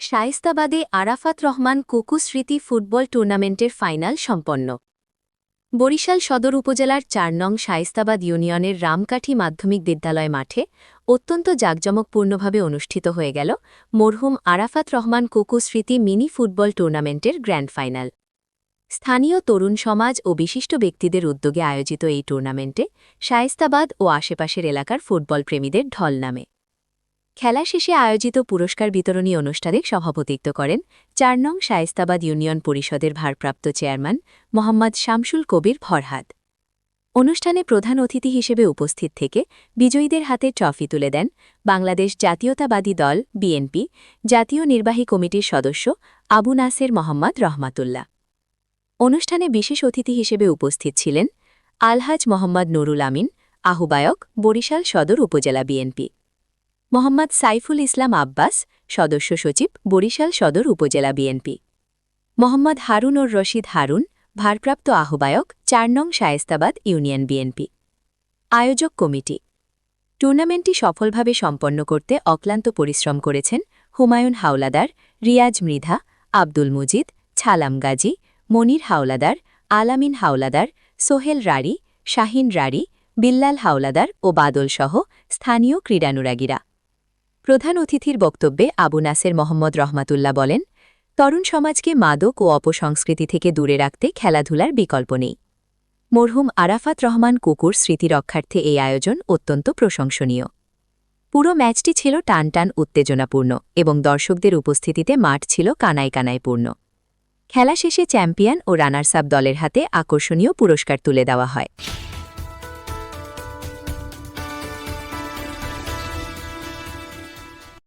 শায়েস্তাবাদে আরাফাত রহমান কুকু স্মৃতি ফুটবল টুর্নামেন্টের ফাইনাল সম্পন্ন। বরিশাল সদর উপজেলার চার নং শায়েস্তাবাদ ইউনিয়নের রামকাঠি মাধ্যমিক বিদ্যালয় মাঠে অত্যন্ত জাঁকজমকপূর্ণভাবে অনুষ্ঠিত হয়ে গেল মরহুম আরাফাত রহমান কুকু স্মৃতি মিনি ফুটবল টুর্নামেন্টের গ্র্যান্ড ফাইনাল। স্থানীয় তরুণ সমাজ ও বিশিষ্ট ব্যক্তিদের উদ্যোগে আয়োজিত এই টুর্নামেন্টে শায়েস্তাবাদ ও আশেপাশের এলাকার ফুটবল প্রেমীদের ঢল নামে। খেলা শেষে আয়োজিত পুরস্কার বিতরণী অনুষ্ঠানে সভাপতিত্ব করেন চার নং শায়েস্তাবাদ ইউনিয়ন পরিষদের ভারপ্রাপ্ত চেয়ারম্যান মোহাম্মদ শামসুল কবির ফরহাদ। অনুষ্ঠানে প্রধান অতিথি হিসেবে উপস্থিত থেকে বিজয়ীদের হাতে ট্রফি তুলে দেন বাংলাদেশ জাতীয়তাবাদী দল বিএনপি, জাতীয় নির্বাহী কমিটির সদস্য আবু নাসের মোহাম্মদ রহমাতুল্লাহ। অনুষ্ঠানে বিশেষ অতিথি হিসেবে উপস্থিত ছিলেন আলহাজ মোহাম্মদ নুরুল আমিন, আহ্বায়ক বরিশাল সদর উপজেলা বিএনপি। মোহাম্মদ সাইফুল ইসলাম আব্বাস, সদস্য সচিব, বরিশাল সদর উপজেলা বিএনপি। মোহাম্মদ হারুন ওর রশিদ হারুন, ভারপ্রাপ্ত আহ্বায়ক, চার নং শায়েস্তাবাদ ইউনিয়ন বিএনপি। আয়োজক কমিটি। টুর্নামেন্টটি সফলভাবে সম্পন্ন করতে অক্লান্ত পরিশ্রম করেছেন হুমায়ুন হাওলাদার, রিয়াজ মৃধা, আব্দুল মুজিদ, ছালাম গাজী, মনির হাওলাদার, আলামিন হাওলাদার, সোহেল রাড়ি, শাহিন রাড়ি, বিল্লাল হাওলাদার ও বাদলসহ স্থানীয় ক্রীড়ানুরাগীরা। প্রধান অতিথির বক্তব্যে আবু নাসের মোহাম্মদ রহমাতুল্লাহ বলেন, তরুণ সমাজকে মাদক ও অপসংস্কৃতি থেকে দূরে রাখতে খেলাধুলার বিকল্প নেই। মরহুম আরাফাত রহমান কুকুর স্মৃতি রক্ষার্থে এই আয়োজন অত্যন্ত প্রশংসনীয়। পুরো ম্যাচটি ছিল টান টান উত্তেজনাপূর্ণ এবং দর্শকদের উপস্থিতিতে মাঠ ছিল কানায় কানায় পূর্ণ। খেলা শেষে চ্যাম্পিয়ন ও রানার্স আপ দলের হাতে আকর্ষণীয় পুরস্কার তুলে দেওয়া হয়।